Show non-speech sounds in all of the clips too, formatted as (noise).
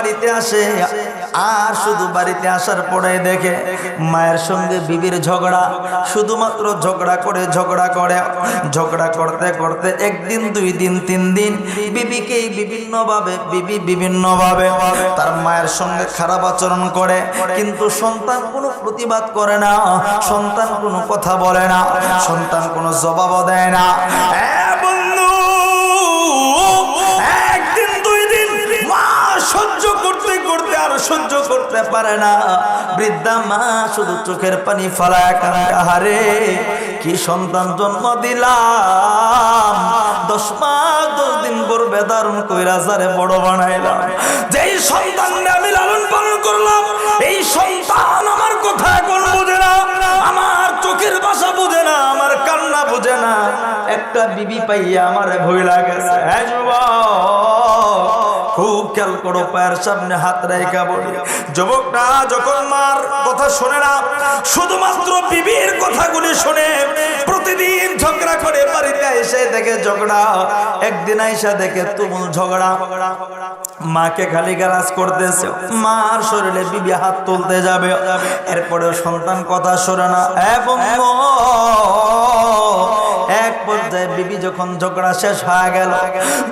বাড়িতে আসে, আর শুধু বাড়িতে আসার পরে দেখে মায়ের সঙ্গে বিবির ঝগড়া, শুধুমাত্র ঝগড়া করে ঝগড়া করে, ঝগড়া করতে করতে একদিন, দুই দিন, তিন দিন বিবিকেই বিভিন্নভাবে, বিবি বিভিন্নভাবে তার মায়ের সঙ্গে খারাপ আচরণ করে, কিন্তু সন্তান কোনো প্রতিবাদ করে না, সন্তান কোনো কথা বলে না, সন্তান কোনো জবাবও দেয় না। এ সহ্য করতে পারে না। বৃদ্ধা মা শুধু চোখের পানি ফালায় কান্দে কি সন্তান জন্ম দিলাম। দশ মাস দশ দিন পর বেদারুন কইরা যারে বড় বানাইলাম। যেই সন্তান আমি লালন পালন করলাম, এই সন্তান আমার কথা এখন বুঝে না, আমার চোখের ভাষা বুঝে না, আমার কান্না বুঝে না। একটা বিবি পাইয়া আমারে ভয় লাগেছে হ্যাঁ খুব খেয়াল করো, পায়ের সামনে হাত রেখা বলি। যুবকটা যখন মার কথা শোনে না, শুধুমাত্র বিবির কথাগুলি শুনে। প্রতিদিন ঝগড়া করে বাড়িতে এসে দেখে ঝগড়া। একদিন আইসা দেখে তুমুল ঝগড়া। মাকে খালি গালাজ করতেছে, মার শরীরে বিবি হাত তুলতে যাবে। এরপরে সন্তান কথা শোনে না। এবং পর্যায়ে বিবি যখন ঝগড়া শেষ হয়ে গেল,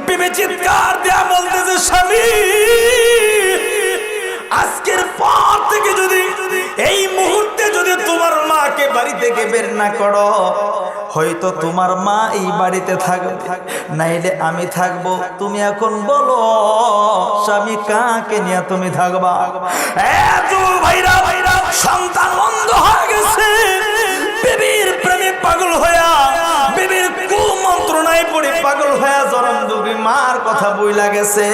বিবি চিৎকার দেয়া বলতেছে, স্বামী, আজকের পর থেকে যদি এই মুহূর্তে যদি তোমার মাকে বাড়ি থেকে বের না করো, হয়তো তোমার মা এই বাড়িতে থাকবে। নাইলে আমি থাকব। তুমি এখন বলো, স্বামী কাকে নিয়ে তুমি থাকবা? এত ভাইরা ভাইরা, সন্তান বন্ধ হয়ে গেছে। বেবির প্রেমে পাগল হইয়া মার কথা বইলা গেছে।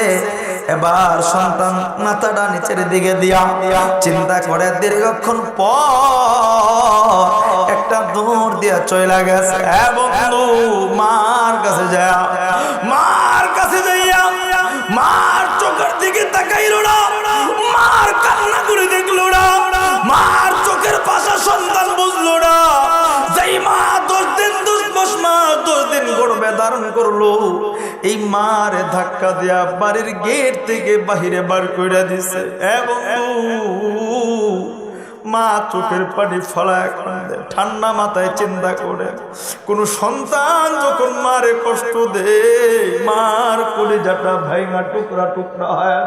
এবার সন্তান মাথাটা নিচের দিকে দিয়া চিন্তা করে দীর্ঘক্ষণ পর একটা দূর দিয়া চইলা গেছে। এবং মার কাছে যায় মার কাছে যাইয়া মার চোখের দিকে তাকাইল না। মার কান্না করে দেখল না। মার চোখের পাশা সন্তান ধারণ করল। এই মারে ধাক্কা দেয়া বাড়ির গেট থেকে বাহিরে বার করে দিছে। মা চোখের পানি ফলায় ঠান্ডা মাথায় চিন্তা করে। কোন সন্তান যখন মারে কষ্ট দে মার কলিজাটা ভাইঙা টুকরা টুকরা হয়ে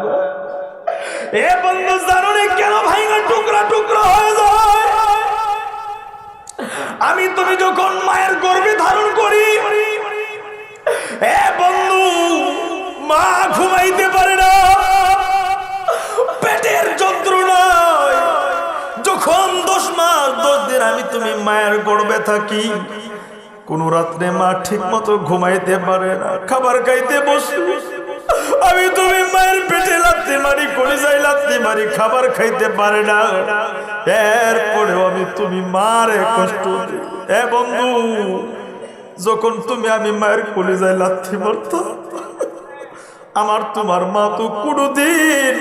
এ বন্ধু জানো কেন ভাইঙা টুকরা টুকরা হয়ে যায়? আমি তুমি যখন মায়ের গর্ভে ধারণ করি বন্ধু, মা ঘুমাইতে পারে না। পেটের যন্ত্রণায় যখন দশ মাস দশ দিন আমি তুমি মায়ের গর্বে থাকি, কোন রাত্রে মা ঠিক মতো ঘুমাইতে পারে না, খাবার খাইতে বসে। আমি তুমি মায়ের পেটে লাত্তি মারি করে যাই লাত্তি মারি, খাবার খাইতে পারে না। এরপরেও আমি তুমি মারে কষ্ট। এ বন্ধু যখন তুমি আমি মায়ের কোলে যাই লাথি মারতাম আমার তোমার মা তো কোনোদিন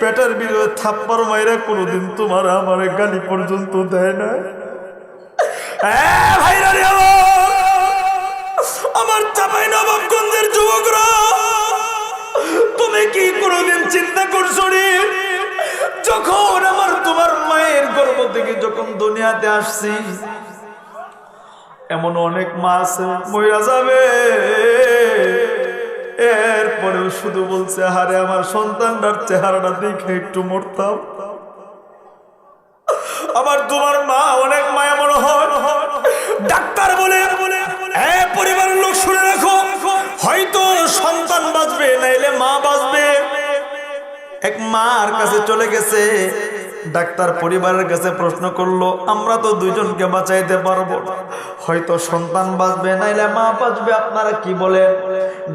পেটের বিরুদ্ধে থাপ্পার মাইরা কোনোদিন তোমার আমার গালি পর্যন্ত দেয় না আমার, চাপাই যুবকরা তুমি কি কোনোদিন চিন্তা করছ যখন আমার তোমার মায়ের গর্ভ থেকে যখন দুনিয়াতে আসছি এমন অনেক মা আছে মহিলা যাবে। এরপরেও শুধু বলছে হারে আমার সন্তানটার চেহারাটা দেখে একটু মরতাম। আবার তোমার মা, অনেক মায়া মনে হয়। ডাক্তার বলে পরিবারের লোক শুনে রাখো, হয়তো সন্তান বাঁচবে, নাইলে মা বাঁচবে। এক মার কাছে চলে গেছে। ডাক্তার পরিবারের কাছে প্রশ্ন করল, আমরা তো দুইজনকে বাঁচাইতে পারব না। হয়তো সন্তান বাঁচবে, নাইলে মা বাঁচবে, আপনারা কি বলেন?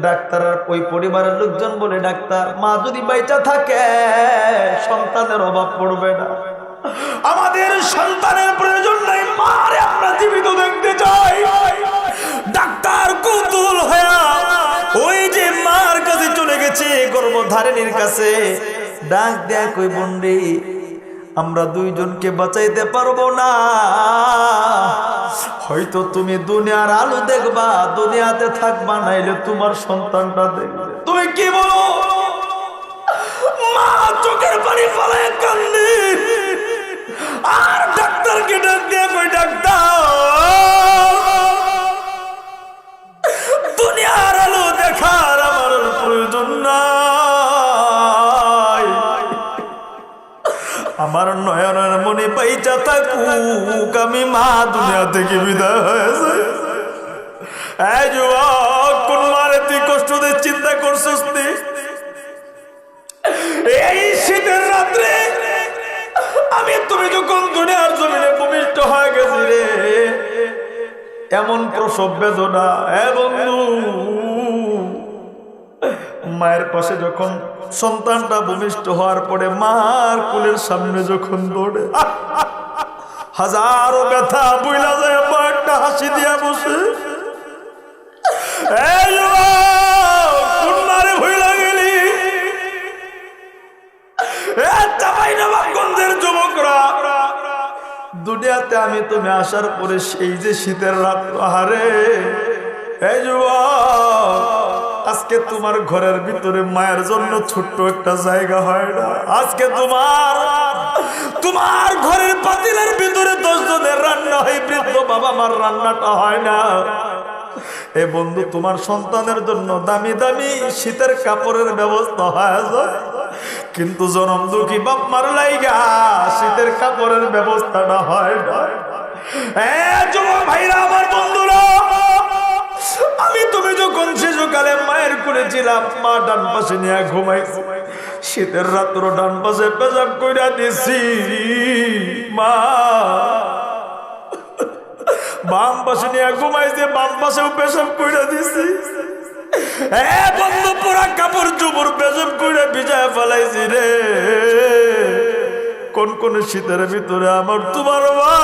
ডাক্তারের ওই পরিবারের লোকজন বলে, ডাক্তার, মা যদি বাইচা থাকে, সন্তানের অভাব পড়বে না। আমাদের সন্তানের প্রয়োজন নাই, মারে আমরা জীবিত দেখতে চাই। ডাক্তার কুতুল হয়ে ওই যে মার কাছে চলে গেছে, গর্ভধারিণীর কাছে। ডাক দেয় কই, বন্ডি আমরা দুইজনকে বাঁচাইতে পারব না। হয়তো তুমি দুনিয়ার আলো দেখবা, দুনিয়াতে থাকবা, নাইলে তোমার সন্তানটা দেখবে। তুমি কি বলো? মা চোখের পানি ফলায় কান্দে। আর ডাক্তারকে ডাক দিয়ে কই ডাক্তার, দুনিয়ার আলো দেখার মনে পাইচা থাকুক, আমি মা দুনিয়া থেকে বিদায় হয়েছে এই যুবক, কোন মারে তুই কষ্ট দিয়ে চিন্তা করছিস এই শীতের রাত্রে আমি তুমি যখন দুনিয়ার জমিনে ভূমিষ্ঠ হয়ে গেছি রে, এমন প্রসব বেদনা। এ বন্ধু মায়ের পাশে যখন সন্তানটা ভূমিষ্ঠ হওয়ার পরে মার কুলের সামনে যখন দৌড়ে, হাজারো ব্যথা বুইলা যায়, মা একটা হাসি দিয়া বসে দুনিয়াতে আমি তুমি আসার পরে সেই যে শীতের রাত, আহারে এই আজকে তোমার ঘরের ভিতরে মায়ের জন্য ছোট্ট একটা জায়গা হয় না। আজকে তোমার তোমার ঘরের পাতিলের ভিতরে দশ জনের রান্না হয়, বৃদ্ধ বাবা মার রান্নাটা হয় না। এ বন্ধু, তোমার সন্তানের জন্য দামি দামি শীতের কাপড়ের ব্যবস্থা হয়। কিন্তু জনম দুঃখী বাপ মার লাইগা শীতের কাপড়ের ব্যবস্থাটা হয় না। এ যুবক ভাইরা, আমার বন্ধুরা আমি তুমি যখন শিশুকালে মায়ের করেছিলাম মা ডান পাশে নিয়ে ঘুমাই। শীতের রাত্র ডান পাশে পেশাব কইরা দিছি, মা। বাম পাশে নিয়ে ঘুমাইছে বাম পাশেও পেশাব কইরা দিছি। এ বন্ধু কোন কোন শীতের ভিতরে আমার তোমার মা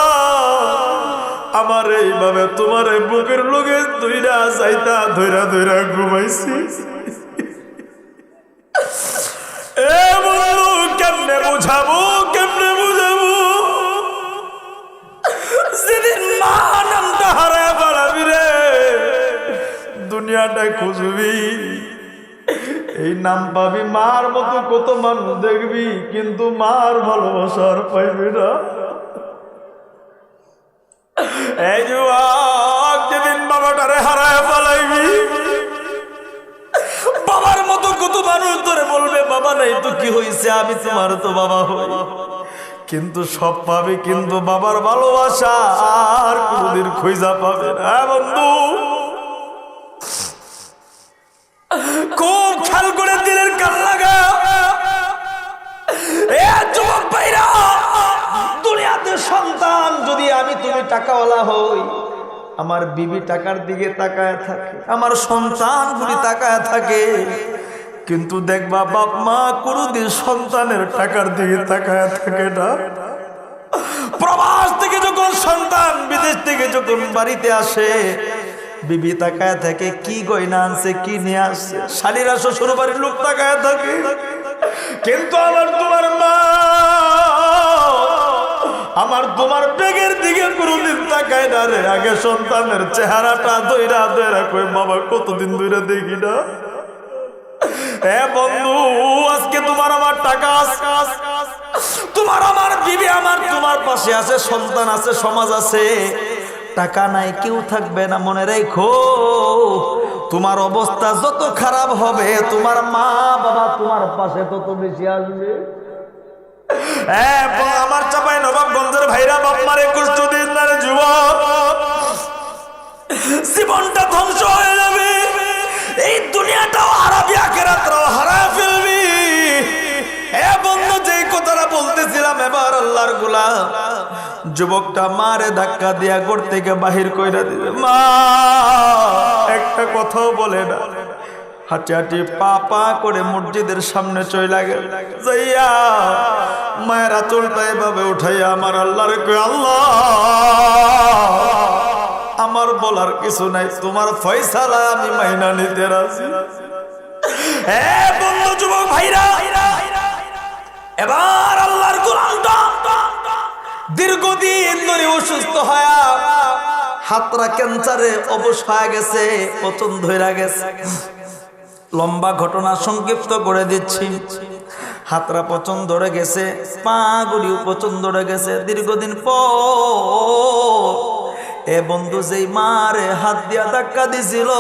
আমার এইভাবে তোমার বুকের লোকে দুইরা যাইতা ধৈরা ধৈরা ঘুমাইছি। এ বন্ধু কেমনে বুঝাবো কেমনে বুঝাবো? সেদিন মা নামটা হারায় পালাবি রে, দুনিয়াটা খুঁজবি। এই নাম পাবি মার মতো কত মানুষ দেখবি, কিন্তু মার ভালোবাসা আর পাইবি না। এই যুবক, যেদিন বাবাটারে হারায় বাবার মতো কত মানুষ ধরে বলবে, বাবা, নাই তো কি হয়েছে আমি তোমার তো বাবা হই। কিন্তু সব পাবে, কিন্তু বাবার ভালোবাসা আর কোনদিন খুঁজা পাবে না। হ্যাঁ বন্ধু? খুব খেয়াল করে দিলের কান লাগা যুবক ভাইরা টাকাওয়ালা হই, আমার বিবি টাকার দিকে তাকায় থাকে, আমার সন্তান গুলি তাকায় থাকে। কিন্তু দেখবা বাপ মা কোনদিন সন্তানের টাকার দিকে তাকায় থাকে না। প্রবাস থেকে যখন সন্তান, বিদেশ থেকে যখন বাড়িতে আসে, বিবি তাকায় থাকে, কি গয়না আনছে, কি নিয়ে আসছে? শালীরা শ্বশুর বাড়ির লোক তাকায় থাকে, কিন্তু আমার তোমার মা আমার তোমার বেগের দিকে কোনদিন তাকায় না রে। আগে সন্তানের চেহারাটা দইরা দইরা কই বাবা, কতদিন দইরা দেখি না? বন্ধু, আজকে তোমার আমার টাকা তোমার আমার আমার, তোমার পাশে আছে, সন্তান আছে, সমাজ আছে। টাকা নাই, কেউ থাকবে না, মনে রেখো। তোমার অবস্থা যত খারাপ হবে, তোমার মা বাবা তোমার পাশে তত বেশি আসবে। হ্যাঁ, আমার নবাবগঞ্জের ভাইরা বাপ মারে জীবনটা ধ্বংস হয়ে যাবে। এই দুনিয়াটাও হারায় ফেলবি। বন্ধু কথাটা বলতেছিলাম এবার যুবকটা মারে ধাক্কা দিয়া ঘর থেকে বাহির কইরা দিবে মা একটা কথাও বলে না। হাঁটি হাঁটি পা পা করে মসজিদের সামনে চইলা গেল। যাইয়া মায়ের আঁচলটা এভাবে উঠাইয়া আমার আল্লাহরে কই আল্লাহ, আমার বলার কিছু নাই, তোমার ফয়সালা আমি মাইনা নিতে রাজি। এ বন্ধু যুবক ভাইরা দীর্ঘদিন অসুস্থ হয়া হাতরা ক্যান্সারে অবশ হয়ে গেছে পছন্দ হয়ে গেছে। লম্বা ঘটনা সংক্ষিপ্ত করে দিচ্ছি হাতরা পচন ধরে গেছে পা গুড়িও পচন ধরে গেছে দীর্ঘদিন পর এ বন্ধু যেই মারে হাত দিয়া ধাক্কা দিছিল,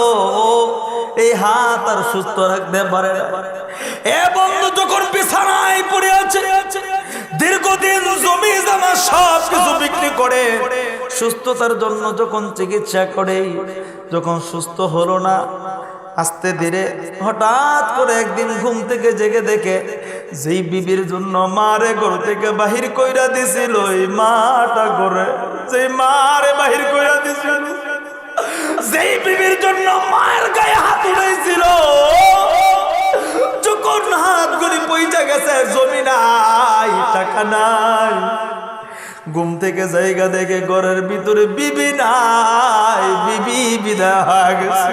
এই হাত আর সুস্থ রাখতে পারে। এ বন্ধু যখন বিছানায় পড়ে আছে, দীর্ঘদিন জমি জমা সব কিছু বিক্রি করে, সুস্থতার জন্য যখন চিকিৎসা করে, যখন সুস্থ হলো না আস্তে ধীরে হঠাৎ করে একদিন ঘুম থেকে জেগে দেখে, যেই বিবির জন্য মারে ঘর থেকে বাহির কইরা দিছিল, এই মাটা করে যেই মারে বাহির কইরা দিছিল, যেই বিবির জন্য মায়ের গায়ে হাত উঠেছিল যখন হাত গুলি পয়সা গেছে জমি নাই টাকা নাই। ঘুম থেকে জায়গা দেখে ঘরের ভিতরে বিবি নাই, বিবি হয়ে গেছে।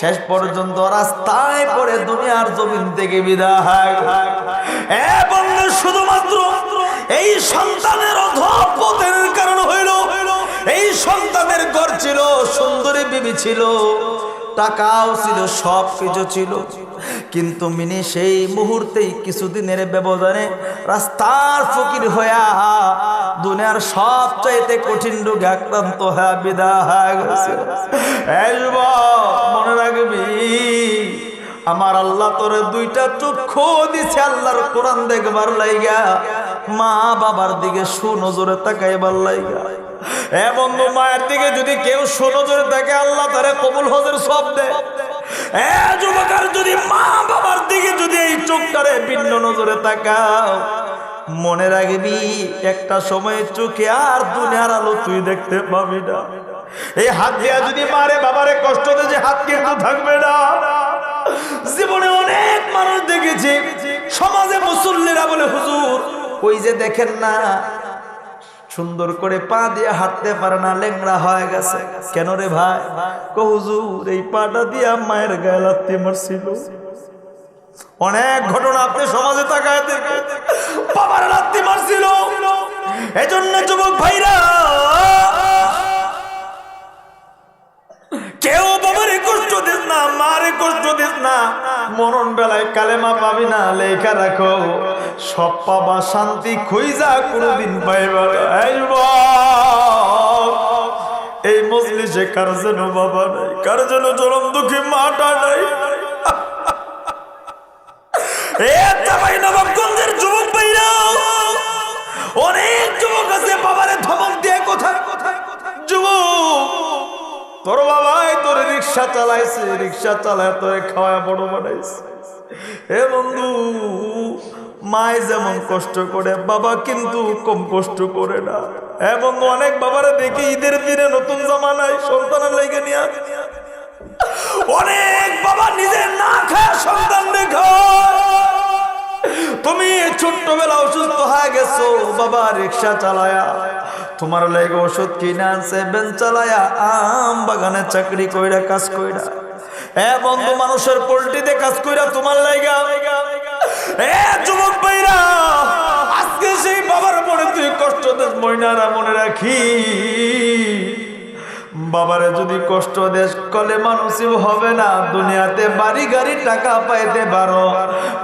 শেষ পর্যন্ত রাস্তায় পড়ে দুনিয়ার জমিন থেকে বিদায় এবং শুধুমাত্র এই সন্তানের অধপতের কারণ হইল, এই সন্তানের ঘর ছিল, সুন্দরী বিবি ছিল। টাকাও ছিল, সব কিছু ছিল। কিন্তু মিনি সেই মুহূর্তেই কিছুদিনের ব্যবধানে রাস্তার ফকির হইয়া দুনিয়ার সবচাইতে কঠিন রোগে আক্রান্ত হয়ে বিদায় মনে রাখবি, আমার আল্লাহ তোরে দুইটা চক্ষু দিছে, আল্লাহর কোরআন দেখবার লাইগা। মা বাবার দিকে সুনজরে তাকাইবার লাইগা। এ বন্ধু, মায়ের দিকে যদি কেউ সুনজরে তাকে আল্লাহ তারে কবুল হজের সব দেয়। এ যুবকার যদি মা বাবার দিকে যদি এই চোখটারে ভিন্ন নজরে তাকাও, মনে রাখবি, একটা সময় চোখে আর দুনিয়ার আলো তুই দেখতে পাবি না। এই হাত দিয়া যদি মারে বাবারে কষ্ট দে যে হাত কিন্তু থাকবে না। জীবনে অনেক মানুষ দেখেছি, সমাজে মুসল্লিরা বলে, হুজুর, ওই যে দেখেন না সুন্দর করে পা দিয়ে হাঁটতে পারে না, লেংড়া হয়ে গেছে। কেন রে ভাই? কৌজুর এই পাটা দিয়ে মায়ের গায়ে লাত্তি মারছিল। অনেক ঘটনা আপনি সমাজে তাকায় বাবার লাত্তি মারছিল। এজন্য যুবক ভাইরা কেউ বাবারে কষ্ট দিস না, মারে কষ্ট দিস না। মরণ বেলায় কালেমা পাবি না, লেখা রাখো। সব পাবা, শান্তি খুঁজা কোনোদিন পাইবা। এই মজলিসে কার যেন বাবা নাই, কার যেন চরম দুঃখী মাটা নাই। অনেক যুবক আছে বাবারে ধমক দিয়ে কোথায় তোর বাবাই তোর রিক্সা চালাইছে, রিক্সা চালায় তোরে খাওয়া বড় বানাইছে। হে বন্ধু, মায় যেমন কষ্ট করে, বাবা কিন্তু কম কষ্ট করে না। এবং অনেক বাবারা দেখি ঈদের দিনে নতুন জামানায় সন্তানের লেগে নিয়ে। অনেক বাবা নিজে না খায় সন্তান দেখায়। তুমি ছোট্টবেলা অসুস্থ হয়ে গেছো, বাবা রিক্সা চালায়া তোমার লেগে ওষুধ কিনে আনছে বেন চালায়া আম বাগানে চাকরি কইরা কাজ কইরা। এ বন্ধু, মানুষের পোল্ট্রিতে কাজ কইরা তোমার লাইগা এ যুবক ভাইরা, আজকে সেই বাবার তুই কষ্ট মইনারা মনে রাখি বাবারে যদি কষ্ট দেশ কলে মানুষই হবে না, দুনিয়াতে বাড়ি গাড়ি টাকা পাইতে পারো।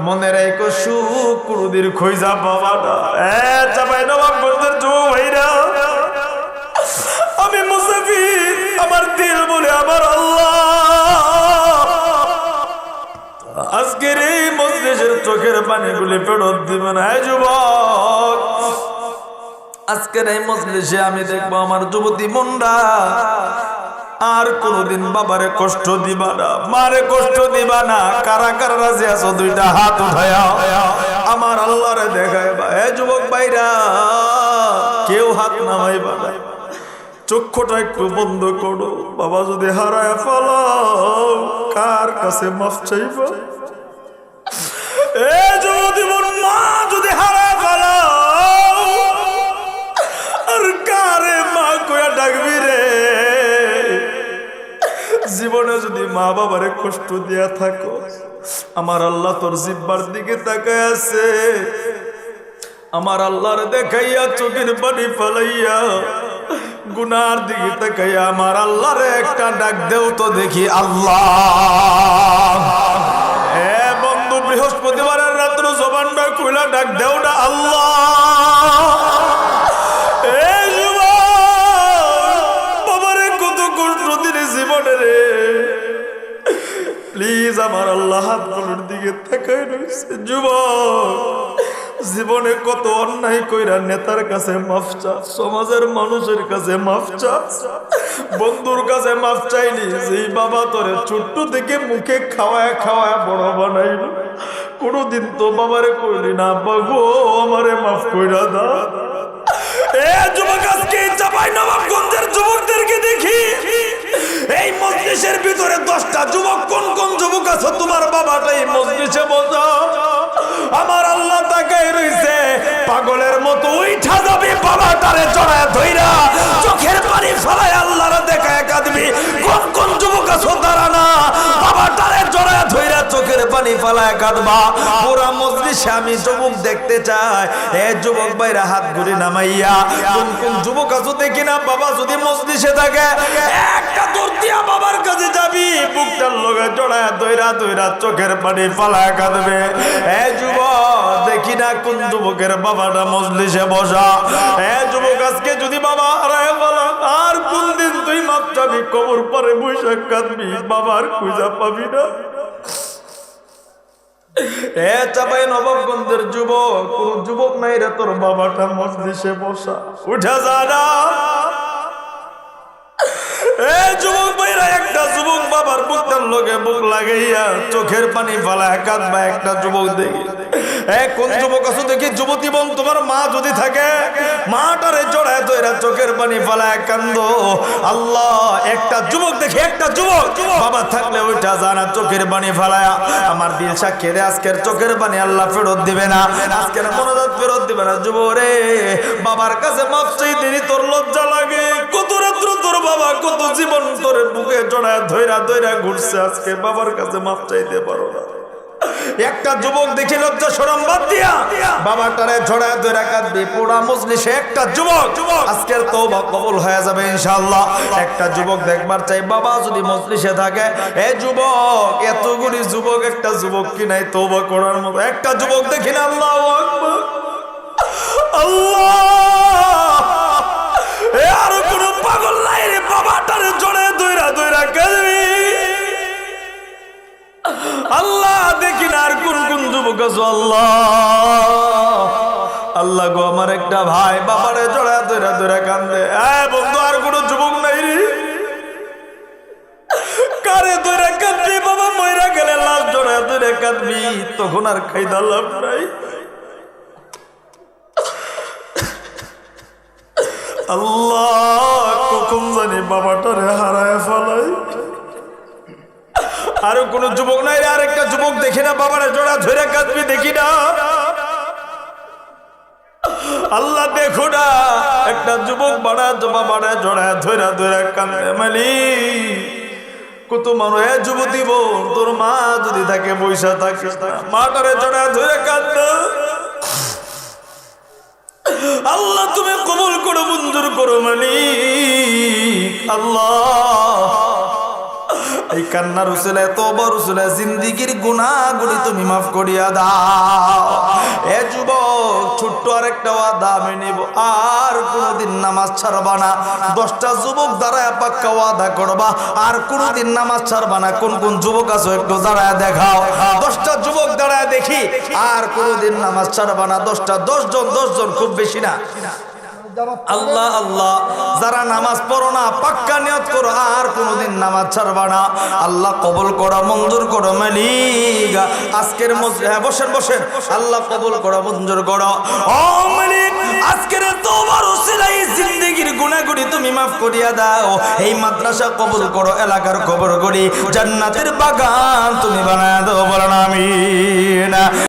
মনে রেখো সুখ খইজা বাবা এ, চাপাই নবাব আমার দিল বলে আমার আল্লাহ। আজকের এই মজলিসের চোখের পানিগুলি ফেরত দিবে না এই যুবক। আজকের এই মজলিসে আমি দেখব আমার যুবতী মুন্ডা। আর কোনদিন বাবারে কষ্ট দিবা না, মারে কষ্ট দিবা না, কারা কারা রাজি আছো দুইটা হাত উঠায়া। আমার আল্লাহরে দেখায় বা এ যুবক ভাইরা, কেউ হাত নামাইবা না। চক্ষুটা একটু বন্ধ করো। বাবা যদি হারায় ফেলাও, কার কাছে মাফ চাইব? এ যদি মা যদি হারায় ফেলাও, আর কারে মা কোয়া ডাকবি রে? জীবনে যদি মা বাবারে কষ্ট দিয়া থাকো, আমার আল্লাহ তোর জিব্বার দিকে তাকায় আছে। আমার আল্লাহর দেখাইয়া চোখের পানি ফেলাইয়া গুনার দিকে তাকাইয়া আমার আল্লাহরে একটা ডাক দেও তো দেখি আল্লাহ। এ বন্ধু, বৃহস্পতিবারের রাত্র জবানটা কইলা ডাক দেও না আল্লাহ। বাবারে জীবনে রে। প্লিজ আমার আল্লাহ হাতগুলোর দিকে তাকায় রয়েছে যুবক। জীবনে কত অন্যায় কইরা নেতার কাছে মাফ চা, সমাজের মানুষের কাছে মাফ চা। বন্ধুর কাছে মাফ চাইলি, যেই বাবা তোরে ছোট্ট থেকে মুখে খাওয়ায় খাওয়ায় বড় বানাইল। কোনোদিন তো বাবারে কইলি না বাগো আমারে মাফ কইরা দা এ যুবক, আজকে চাপাই নবাবগঞ্জের যুবকদেরকে দেখি। এই মজলিসের ভিতরে দশটা যুবক, কোন কোন যুবক আছে? তোমার বাবাটা এই মজলিসে বসা আমার পাগলের মতো উইঠা বাবা তারে চড়ায় ধইরা। চোখের পানি ফেলায় আল্লাহর দেখায় কাঁদবি। কোন কোন যুবক আছো তারা না। বাবাটারে চড়ায় ধইরা চোখের পানি ফেলায় কাঁদবা। পুরা মজলিসে আমি যুবক দেখতে চাই। এ যুবক ভাইরা হাত ঘুরে নামাইয়া, কোন কোন যুবক আছো দেখি না? বাবা যদি মজলিসে থাকে, একটা দৌড় দিয়া বাবার কাছে যাবি। বুকটার লগে জড়ায় দইরা দইরা চোখের পানি ফালায় কাঁদবে। এ যুবক, দেখি না কোন যুবকের বাবাটা মজলিসে বসা। এ যুবক, আজকে যদি বাবা হারায় বলা, আর কোন দিন তুই মাপ কবর পরে বৈশাখ কাঁদবি। বাবার খুঁজা পাবি না (laughs) এ চাপাই নবাবগঞ্জের যুবক, কোন যুবক নাই রে তোর বাবাটা মসজিষে বসা। উঠে যা যুবক চোখের পানি ফালায় দেখি। আল্লাহ, একটা যুবক দেখি, একটা যুবক। বাবা থাকলে ওইটা জানা, চোখের পানি ফালায়া। আমার দিল সাক্ষী রে আজকের চোখের পানি আল্লাহ ফেরত দিবে না। আজকের মনোজাত ফেরত দিবে না যুব রে। বাবার কাছে মাপ চাই তোর লজ্জা লাগে। কত রাত্র তোর বাবা কত জীবন তোর বুকে জড়ায়, ধৈরা ধৈরা ঘুরছে আজকে। বাবার কাছে মাপ চাইতে পারো না। একটা যুবক দেখি লজ্জা সরম বাদ দিয়া বাবাটারে ঝড়ায় ধরে কাঁদবি। পোড়া মজলিসে একটা যুবক। আজকের তো কবল হয়ে যাবে ইনশাআল্লাহ। একটা যুবক দেখবার চাই, বাবা যদি মজলিসে থাকে, এ যুবক, এতগুলি যুবক, একটা যুবক কি নাই তৌবা করার মতো? একটা যুবক দেখি না, আল্লাহ আল্লাহ! আর কোন পাগল নাই রে, বাবাটারে জড়ে দইরা দইরা কাঁদবি আল্লাহ, দেখি না আর কোন কোন যুবক আল্লাহ। আল্লাহ গো, আমার একটা ভাই বাবারে জড়া ধরে ধরে কান্দে। হ্যাঁ বন্ধু, আর কোন যুবক নাই রে। কারে ধরে কাঁদবি, বাবা ময়রা গেলে লাশ জড়া ধরে কাঁদবি। তখন আর খাইদা লাভ নাই। আল্লাহ কখন জানি বাবাটারে হারায় ফেলাই। আরও কোন যুবক নাই রে, আরেকটা যুবক দেখি না বাবার জোড়া ধরে কাঁদবি দেখি না। আল্লাহ দেখো না একটা যুবক বাড়া জমা বাড়া জোড়া ধরে ধরে কান্দে মালি। কত মানুষ যুবতী বোন তোর মা যদি থাকে বৈশা থাকে মাটারে জোড়া ধরে কান্দ। আল্লাহ তুমি কবুল করো মঞ্জুর করো মালিক। আল্লাহ। এই কান্নার উসিলে তোবর উসিলে, জিন্দিগির গুনাহগুলি তুমি মাফ করিয়া দাও। এ যুবক, ছোট্ট আরেকটা ওয়াদা আমি নিব। আর কোনোদিন নামাজ ছাড়বা না। দশটা যুবক দাঁড়ায় পাক্কা ওয়াদা করবা। আর কোনোদিন নামাজ ছাড়বা না। কোন কোন যুবক আছো একটু দাঁড়ায় দেখাও। দশটা যুবক দাঁড়ায় দেখি। আর কোনোদিন নামাজ ছাড়বা না। দশটা দশজন দশজন খুব বেশি না। আল্লাহ আল্লাহ যারা নামাজ পড়ো না পাক্কা নিয়ত করো আর কোনোদিন নামাজ ছাড়বা না। আল্লাহ কবুল করো মঞ্জুর করো মালিক। আজকের হ্যাঁ, বসেন বসেন। আল্লাহ কবুল করো মঞ্জুর করো। ও মালিক আজকের তোমার উসিলাই জিন্দেগির গুনাহগুলি তুমি মাফ করিয়া দাও। এই মাদ্রাসা কবুল করো এলাকার খবর করি জান্নাতের বাগান তুমি বানায় দাও বলেন আমিন।